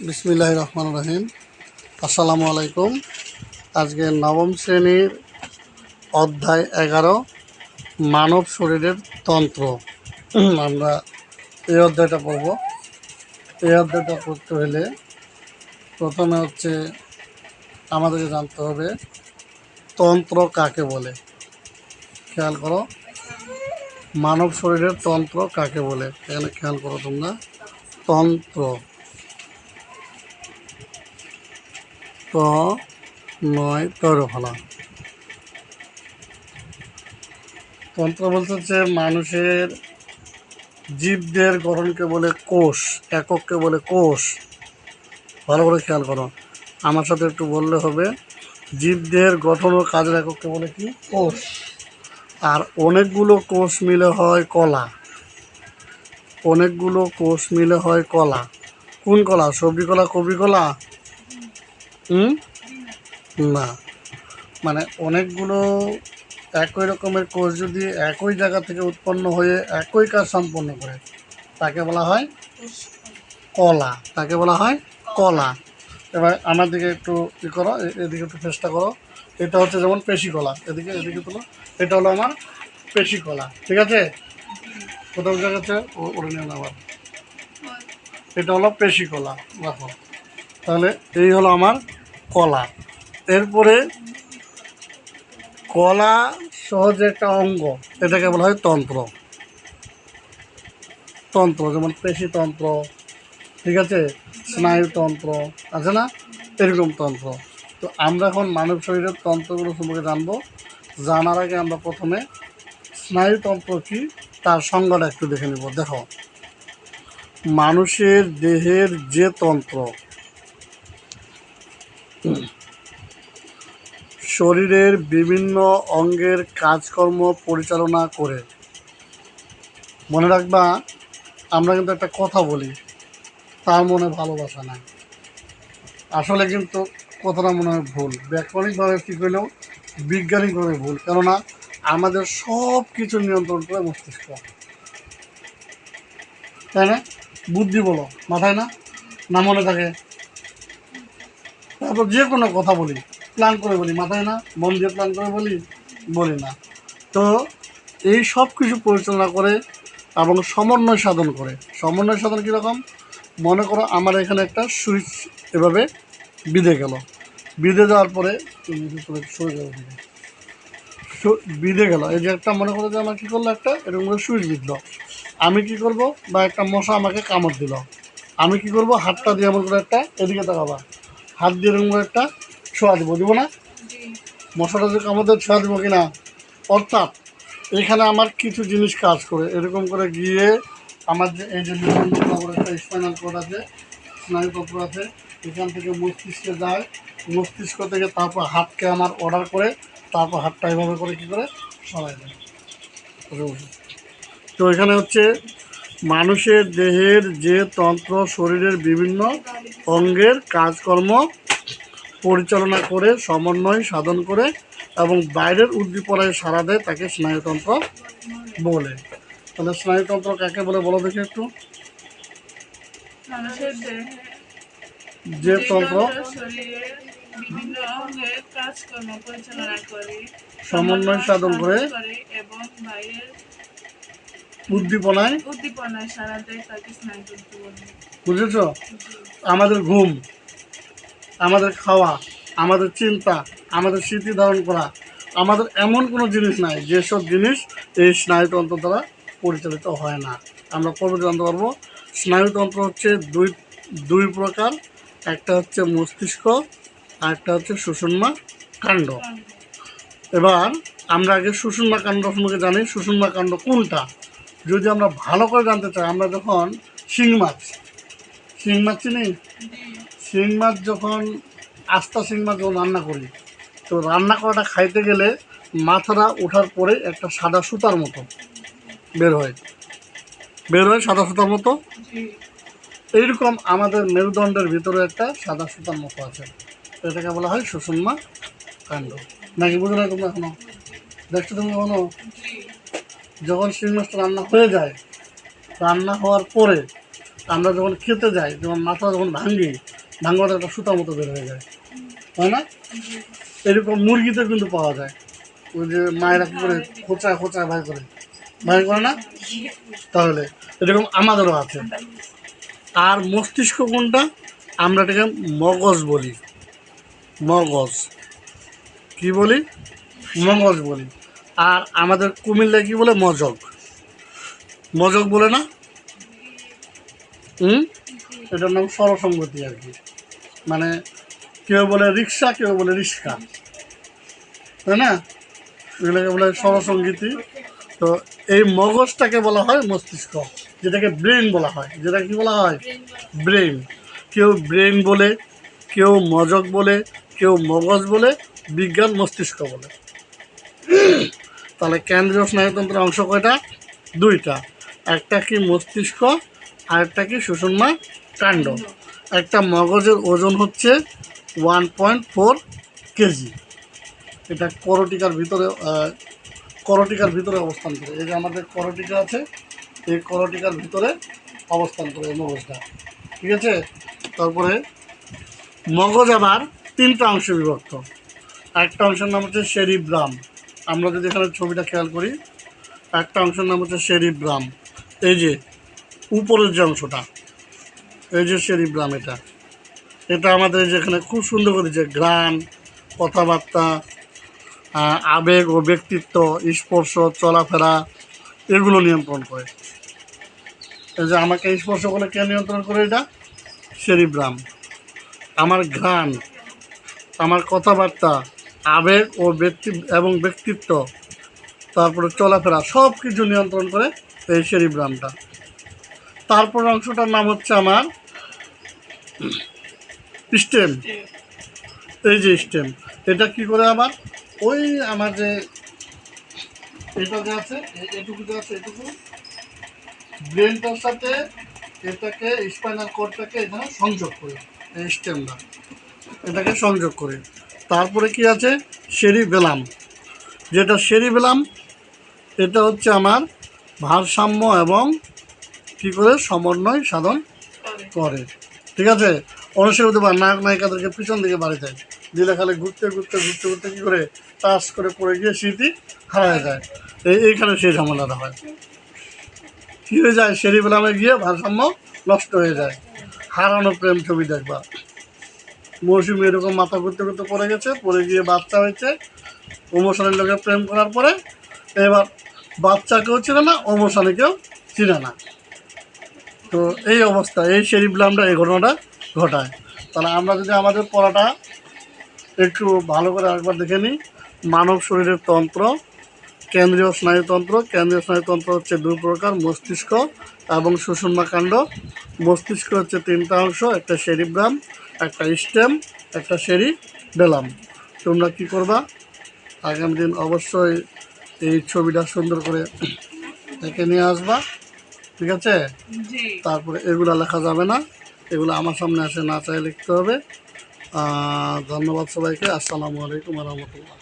বিসমিল্লাহ রহমান রহিম। আসসালামু আলাইকুম। আজকে নবম শ্রেণির অধ্যায় এগারো, মানব শরীরের তন্ত্র। আমরা এই অধ্যায়টা পড়ব। এই অধ্যায়টা পড়তে হলে প্রথমে হচ্ছে আমাদেরকে জানতে হবে, তন্ত্র কাকে বলে? খেয়াল করো। মানব শরীরের তন্ত্র কাকে বলে? এখানে খেয়াল করো তোমরা। তন্ত্র। ত নয় তৈরফলা তন্ত্র বলতে হচ্ছে মানুষের জীবদের গঠনকে বলে কোষ, একককে বলে কোষ। ভালো করে খেয়াল করো। আমার সাথে একটু বললে হবে, জীবদের গঠন ও কাজের একককে বলে কি? কোষ। আর অনেকগুলো কোষ মিলে হয় কলা। অনেকগুলো কোষ মিলে হয় কলা। কোন কলা? সবজি কলা কবি কলা? না। মানে অনেকগুলো একই রকমের কোষ যদি একই জায়গা থেকে উৎপন্ন হয়ে একই কাজ সম্পন্ন করে, তাকে বলা হয় কলা। তাকে বলা হয় কলা। এবার আমার দিকে একটু ই করো এদিকে একটু চেষ্টা করো। এটা হচ্ছে যেমন পেশি কলা এদিকে এদিকে তোলো। এটা হলো আমার পেশি কলা ঠিক আছে? কোথাও জায়গাতে ওরে নিয়ে আবার। এটা হলো পেশি কলা রাখো তাহলে এই হলো আমার কলা। এরপরে কলা সহজ একটা অঙ্গ। এটাকে বলা হয় তন্ত্র। তন্ত্র, যেমন পেশিতন্ত্র ঠিক আছে? স্নায়ুতন্ত্র আছে না? এরকম তন্ত্র। তো আমরা এখন মানব শরীরের তন্ত্রগুলো সম্পর্কে জানব। জানার আগে আমরা প্রথমে স্নায়ুতন্ত্র কি, তার সংজ্ঞাটা একটু দেখে নেব। দেখো, মানুষের দেহের যে তন্ত্র শরীরের বিভিন্ন অঙ্গের কাজকর্ম পরিচালনা করে। মনে রাখবা, আমরা কিন্তু একটা কথা বলি তার মনে ভালোবাসা নাই। আসলে কিন্তু কথাটা মনে হয় ভুল। ব্যাকরণিকভাবে ঠিক হইলেও বিজ্ঞানিকভাবে ভুল। কেননা, আমাদের সব কিছু নিয়ন্ত্রণ করে মস্তিষ্ক। তাই না? বুদ্ধি বলো, মাথায় না? না মনে থাকে তারপর যে কোনো কথা বলি প্ল্যান করে বলি, মাথায় না, মন দিয়ে প্ল্যান করে বলি বলি না। তো এই সব কিছু পরিচালনা করে এবং সমন্বয় সাধন করে। সমন্বয় সাধন কীরকম? মনে করো আমার এখানে একটা সুইচ এভাবে বিঁধে গেল। বিঁধে যাওয়ার পরে সরে যাব। বিঁধে গেল। এই যে একটা মনে করো যে আমার কী করল একটা, এরকম করে সুইচ বিঁধলো। আমি কি করব? বা একটা মশা আমাকে কামড় দিল। আমি কি করব? হাতটা দিয়ে এমন করে একটা এদিকে তাকাবা। হাত দিয়ে এরকম একটা ছোঁয়া দেবো। দেবো না? কামড় দিয়ে ছোঁয়া দিব কিনা? অর্থাৎ এখানে আমার কিছু জিনিস কাজ করে। এরকম করে গিয়ে আমার যে এই যে একটা স্পাইনাল কোড আছে স্নায়ুতন্ত্র আছে এখান থেকে মস্তিষ্কে যায়। মস্তিষ্ক থেকে তারপর হাতকে আমার অর্ডার করে তারপর হাতটা এভাবে করে কী করে সরাই দেয়। তো এখানে হচ্ছে মানুষের দেহের যে তন্ত্র শরীরের বিভিন্ন অঙ্গের কাজকর্ম পরিচালনা করে সমন্বয় সাধন করে এবং বাইরের উদ্দীপনায় সাড়া দেয় তাকে স্নায়ুতন্ত্র বলে। তাহলে স্নায়ুতন্ত্র কাকে বলে বলো দেখি একটু। যে তন্ত্র সমন্বয় সাধন করে করে এবং বাইরের উদ্দীপনায়? বুঝেছ? আমাদের ঘুম আমাদের খাওয়া আমাদের চিন্তা আমাদের স্মৃতি ধারণ করা আমাদের এমন কোনো জিনিস নাই যেসব জিনিস এই স্নায়ুতন্ত্র দ্বারা পরিচালিত হয় না। আমরা পরে জানতে পারব স্নায়ুতন্ত্র হচ্ছে দুই দুই প্রকার একটা হচ্ছে মস্তিষ্ক আর একটা হচ্ছে সুষুম্না কাণ্ড। এবার আমরা আগে সুষুম্না কাণ্ড সম্পর্কে জানি সুষুম্না কাণ্ড কোনটা? যদি আমরা ভালো করে জানতে চাই, আমরা যখন শিং মাছ শিং মাছ চিনি? শিং মাছ যখন, আস্তা শিং মাছ যখন রান্না করি, তো রান্না করাটা খাইতে গেলে মাথাটা ওঠার পরে একটা সাদা সুতার মতো বের হয়। বের হয় সাদা সুতার মতো। এইরকম আমাদের মেরুদণ্ডের ভিতরে একটা সাদা সুতার মতো আছে। এটাকে বলা হয় সুষুম্না কাণ্ড। নাকি বুঝো তোমরা এখনও? দেখছ তুমি এখনও? যখন শিং মাছটা রান্না হয়ে যায়, রান্না হওয়ার পরে আমরা যখন খেতে যাই, যখন মাথা যখন ভাঙি ভাঙাটা একটা সুতার মতো বের হয়ে যায়। তাই না? এরকম মুরগিতে কিন্তু পাওয়া যায়। ওই যে মায়েরা কী করে, খোঁচা খোঁচা ভাই করে। ভাই করে না? তাহলে এরকম আমাদেরও আছে। আর মস্তিষ্ক কোনটা? আমরা এটাকে মগজ বলি। মগজ। কি বলি? মগজ বলি। আর আমাদের কুমিল্লা কি বলে? মজক। মজক বলে না? হুম? এটার নাম সরসঙ্গতি আর কি। মানে কেউ বলে রিক্সা, কেউ বলে রিক্সা। তাই না? এগুলোকে বলে সরসঙ্গীতি তো এই মগজটাকে বলা হয় মস্তিষ্ক, যেটাকে ব্রেন বলা হয়। যেটা কি বলা হয়? ব্রেন কেউ ব্রেন বলে, কেউ মজক বলে, কেউ মগজ বলে, বিজ্ঞান মস্তিষ্ক বলে। তাহলে কেন্দ্রীয় স্নায়ুতন্ত্রের অংশ কয়টা? দুইটা। একটা কি মস্তিষ্ক আর একটা কি সুষুম্না কাণ্ড। একটা মগজের ওজন হচ্ছে ওয়ান পয়েন্ট ফোর কেজি। এটা করটিকার ভিতরে করটিকার ভিতরে অবস্থান করে। এই যে আমাদের করটিকা আছে, এই করটিকার ভিতরে অবস্থান করে এই মগজটা। ঠিক আছে? তারপরে মগজ আবার তিনটা অংশে বিভক্ত। একটা অংশের নাম হচ্ছে শেরিব্রাম আমরা যদি এখানে ছবিটা খেয়াল করি, একটা অংশের নাম হচ্ছে শেরিব্রাম এই যে, উপরের যে অংশটা, এই যে শেরিব্রাম এটা। এটা আমাদের যেখানে খুব সুন্দর করে যে গ্রাম কথাবার্তা আবেগ ও ব্যক্তিত্ব, স্পর্শ, চলাফেরা, এগুলো নিয়ন্ত্রণ করে। এই যে আমাকে স্পর্শ করলে কে নিয়ন্ত্রণ করে এটা? শেরিব্রাম আমার ঘ্রাণ, আমার কথাবার্তা আবেগ ও ব্যক্তি এবং ব্যক্তিত্ব, তারপরে চলাফেরা সব কিছু নিয়ন্ত্রণ করে এই শেরিব্রামটা তারপর অংশটার নাম হচ্ছে আমার স্টেম। এই যে স্টেম, এটা কি করে আমার? ওই আমার যে এটা যে আছে এটুকু যে আছে, এটুকু। ব্রেনটার সাথে এটাকে, স্পাইনাল কোডটাকে এখানে সংযোগ করে, এই স্টেমটা। এটাকে সংযোগ করে। তারপরে কি আছে? শেরি বেলাম। যেটা শেরি বেলাম এটা হচ্ছে আমার ভারসাম্য এবং কি করে? সমন্বয় সাধন করে। ঠিক আছে? অনেক সময় হতে পারে নায়ক নায়িকাদেরকে পিছন দিকে বাড়ি দেয় দিলে খালি ঘুরতে ঘুরতে ঘুরতে ঘুরতে কী করে? টাচ করে পড়ে গিয়ে স্মৃতি হারায় যায়। এই এইখানে সেই ঝামেলাটা হয়। কী হয়ে যায়? সেরিবেলামে গিয়ে ভারসাম্য নষ্ট হয়ে যায়। হারানো প্রেম ছবি দেখবা। মৌসুমি এরকম মাথা ঘুরতে ঘুরতে পড়ে গেছে, পড়ে গিয়ে বাচ্চা হয়েছে। ওমোশনের লোকে প্রেম করার পরে এবার বাচ্চাকেও চিনে না ওমোশনেকেও চিনে না। তো এই অবস্থা, এই শেরিফলামটা এই ঘটনাটা ঘটায়। তাহলে আমরা যদি আমাদের পড়াটা একটু ভালো করে একবার দেখে নিই। মানব শরীরের তন্ত্র, কেন্দ্রীয় স্নায়ুতন্ত্র কেন্দ্রীয় স্নায়ুতন্ত্র হচ্ছে দুই প্রকার, মস্তিষ্ক এবং সুষুম্নাকাণ্ড মস্তিষ্ক হচ্ছে তিনটা অংশ, একটা সেরিব্রাম একটা স্টেম একটা সেরি বেলাম তোমরা কি করবা? আগামী দিন অবশ্যই এই ছবিটা সুন্দর করে এঁকে নিয়ে আসবা। ঠিক আছে? তারপরে এগুলা লেখা যাবে না। এগুলো আমার সামনে আসে না চাই লিখতে হবে। ধন্যবাদ সবাইকে। আসসালামু আলাইকুম রহমতুল্লাহ।